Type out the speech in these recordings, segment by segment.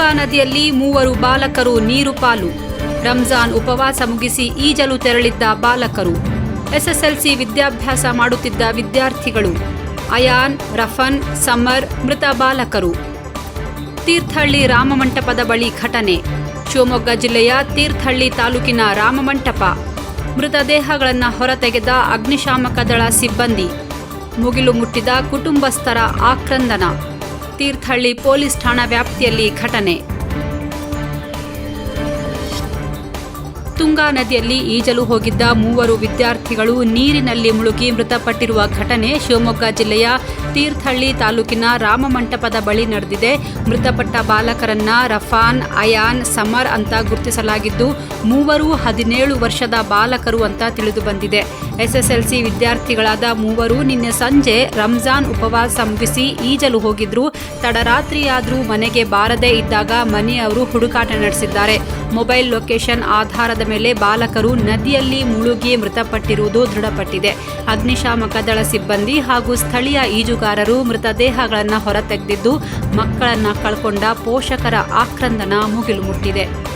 ತುಂಗಾ ನದಿಯಲ್ಲಿ ಮೂವರು ಬಾಲಕರು ನೀರು ಪಾಲು. ರಂಜಾನ್ ಉಪವಾಸ ಮುಗಿಸಿ ಈಜಲು ತೆರಳಿದ್ದ ಬಾಲಕರು. ಎಸ್ಎಸ್ಎಲ್ಸಿ ವಿದ್ಯಾಭ್ಯಾಸ ಮಾಡುತ್ತಿದ್ದ ವಿದ್ಯಾರ್ಥಿಗಳು. ಅಯಾನ್, ರಫನ್, ಸಮರ್, ಮೃತ ಬಾಲಕರು. ತೀರ್ಥಹಳ್ಳಿ ರಾಮಮಂಟಪದ ಬಳಿ ಘಟನೆ. ಶಿವಮೊಗ್ಗ ಜಿಲ್ಲೆಯ ತೀರ್ಥಹಳ್ಳಿ ತಾಲೂಕಿನ ರಾಮಮಂಟಪ. ಮೃತದೇಹಗಳನ್ನು ಹೊರತೆಗೆದ ಅಗ್ನಿಶಾಮಕ ದಳ ಸಿಬ್ಬಂದಿ. ಮುಗಿಲು ಮುಟ್ಟಿದ ಕುಟುಂಬಸ್ಥರ ಆಕ್ರಂದನ. ತೀರ್ಥಹಳ್ಳಿ ಪೊಲೀಸ್ ಠಾಣಾ ವ್ಯಾಪ್ತಿಯಲ್ಲಿ ಘಟನೆ. ತುಂಗಾ ನದಿಯಲ್ಲಿ ಈಜಲು ಹೋಗಿದ್ದ ಮೂವರು ವಿದ್ಯಾರ್ಥಿಗಳು ನೀರಿನಲ್ಲಿ ಮುಳುಗಿ ಮೃತಪಟ್ಟಿರುವ ಘಟನೆ ಶಿವಮೊಗ್ಗ ಜಿಲ್ಲೆಯ ತೀರ್ಥಹಳ್ಳಿ ತಾಲೂಕಿನ ರಾಮಮಂಟಪದ ಬಳಿ ನಡೆದಿದೆ. ಮೃತಪಟ್ಟ ಬಾಲಕರನ್ನ ರಫಾನ್, ಅಯಾನ್, ಸಮರ್ ಅಂತ ಗುರುತಿಸಲಾಗಿದ್ದು, ಮೂವರು ಹದಿನೇಳು ವರ್ಷದ ಬಾಲಕರು ಅಂತ ತಿಳಿದು ಬಂದಿದೆ. ಎಸ್ಎಸ್ಎಲ್ಸಿ ವಿದ್ಯಾರ್ಥಿಗಳಾದ ಮೂವರು ನಿನ್ನೆ ಸಂಜೆ ರಂಜಾನ್ ಉಪವಾಸ ಮುಗಿಸಿ ಈಜಲು ಹೋಗಿದ್ರು. ತಡರಾತ್ರಿಯಾದರೂ ಮನೆಗೆ ಬಾರದೇ ಇದ್ದಾಗ ಮನೆಯವರು ಹುಡುಕಾಟ ನಡೆಸಿದ್ದಾರೆ. ಮೊಬೈಲ್ ಲೊಕೇಶನ್ ಆಧಾರದ ಮೇಲೆ ಬಾಲಕರು ನದಿಯಲ್ಲಿ ಮುಳುಗಿ ಮೃತಪಟ್ಟಿರುವುದು ದೃಢಪಟ್ಟಿದೆ. ಅಗ್ನಿಶಾಮಕ ದಳ ಸಿಬ್ಬಂದಿ ಹಾಗೂ ಸ್ಥಳೀಯ ಈಜುಗಾರರು ಮೃತದೇಹಗಳನ್ನು ಹೊರತೆಗೆದಿದ್ದು, ಮಕ್ಕಳನ್ನು ಕಳ್ಕೊಂಡ ಪೋಷಕರ ಆಕ್ರಂದನ ಮುಗಿಲು ಮುಟ್ಟಿದೆ.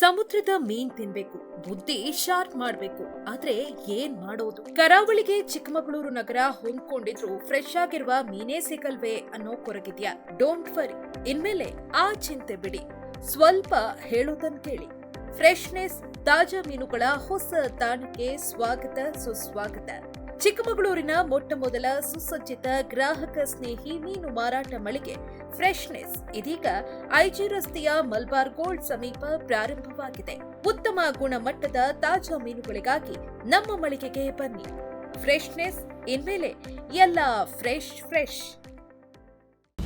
ಸಮುದ್ರದ ಮೀನ್ ತಿನ್ಬೇಕು, ಬುದ್ಧಿ ಶಾರ್ಪ್ ಮಾಡ್ಬೇಕು, ಆದ್ರೆ ಏನ್ ಮಾಡೋದು? ಕರಾವಳಿಗೆ ಚಿಕ್ಕಮಗಳೂರು ನಗರ ಹೊಂದ್ಕೊಂಡಿದ್ರು ಫ್ರೆಶ್ ಆಗಿರುವ ಮೀನೇ ಸಿಗಲ್ವೇ ಅನ್ನೋ ಕೊರಗಿದ್ಯಾ? ಡೋಂಟ್ ವರಿ ಇನ್ಮೇಲೆ ಆ ಚಿಂತೆ ಬಿಡಿ. ಸ್ವಲ್ಪ ಹೇಳೋದನ್ ಕೇಳಿ. ಫ್ರೆಶ್ನೆಸ್ ತಾಜಾ ಮೀನುಗಳ ಹೊಸ ತಾಣಕ್ಕೆ ಸ್ವಾಗತ, ಸುಸ್ವಾಗತ. ಚಿಕ್ಕಮಗಳೂರಿನ ಮೊಟ್ಟ ಮೊದಲ ಸುಸಜ್ಜಿತ ಗ್ರಾಹಕ ಸ್ನೇಹಿ ಮೀನು ಮಾರಾಟ ಮಳಿಗೆ ಫ್ರೆಶ್ನೆಸ್ ಇದೀಗ ಐಜಿ ರಸ್ತೆಯ ಮಲ್ಬಾರ್ ಗೋಲ್ಡ್ ಸಮೀಪ ಪ್ರಾರಂಭವಾಗಿದೆ. ಉತ್ತಮ ಗುಣಮಟ್ಟದ ತಾಜಾ ಮೀನುಗಳಿಗಾಗಿ ನಮ್ಮ ಮಳಿಗೆಗೆ ಬನ್ನಿ. ಫ್ರೆಶ್ನೆಸ್, ಇನ್ಮೇಲೆ ಎಲ್ಲ ಫ್ರೆಶ್ ಫ್ರೆಶ್.